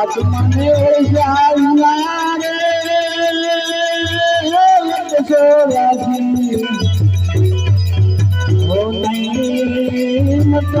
તારા મને જાણના રે સોરાજી ઓ નહીં મત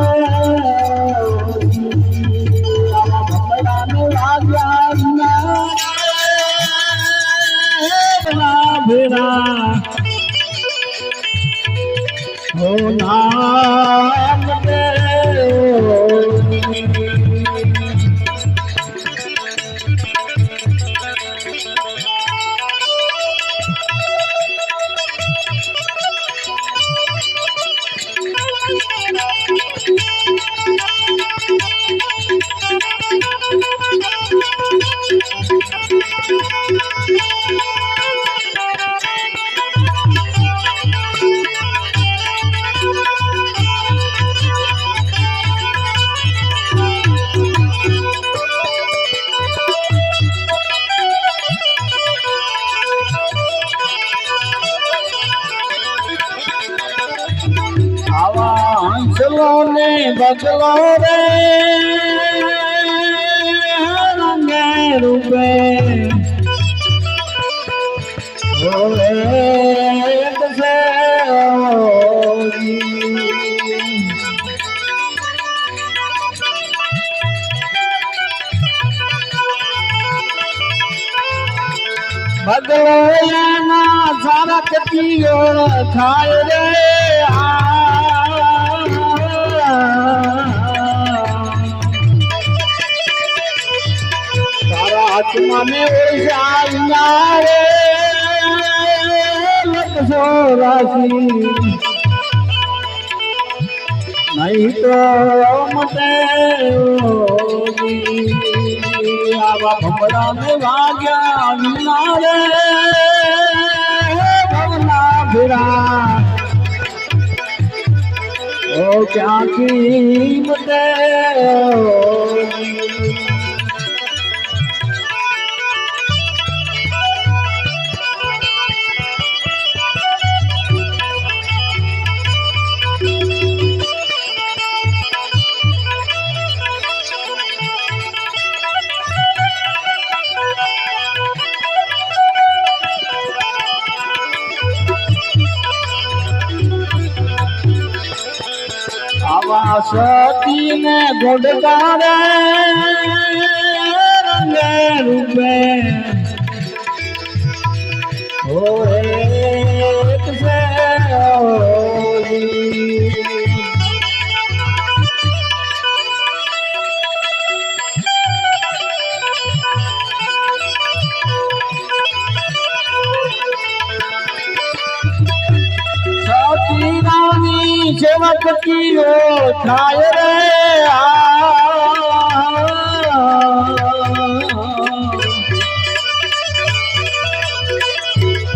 ને બગલો રે રંગે રૂપે. બગલો એના સારા કટીઓ ખાય રે આ. હાથમાં ને ઓળખાયા રે લખસો રાશિ નહીં તો મતે. આવા ભમરાને વાગ્યા વિના રે ભવના ફેરા ઓ ક્યાંથી મતે આવા સતીને ગોડકારે રંગે રૂપે ઓરે કીઓ થાય રે આ.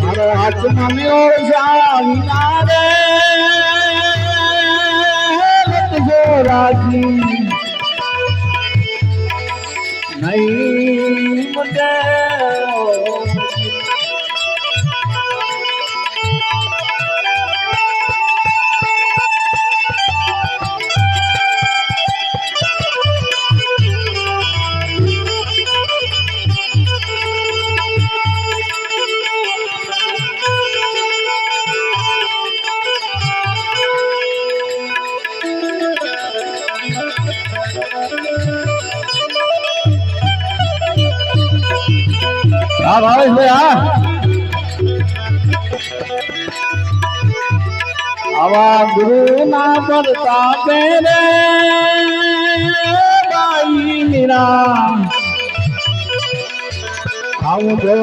હાથ હાથમાં જાણના રે રાજી. નહીં મટે. હા ભાવેશભાઈ હા. આવા ગુરુ ના પ્રતાપે રે ભાઈ મીરા આવું જો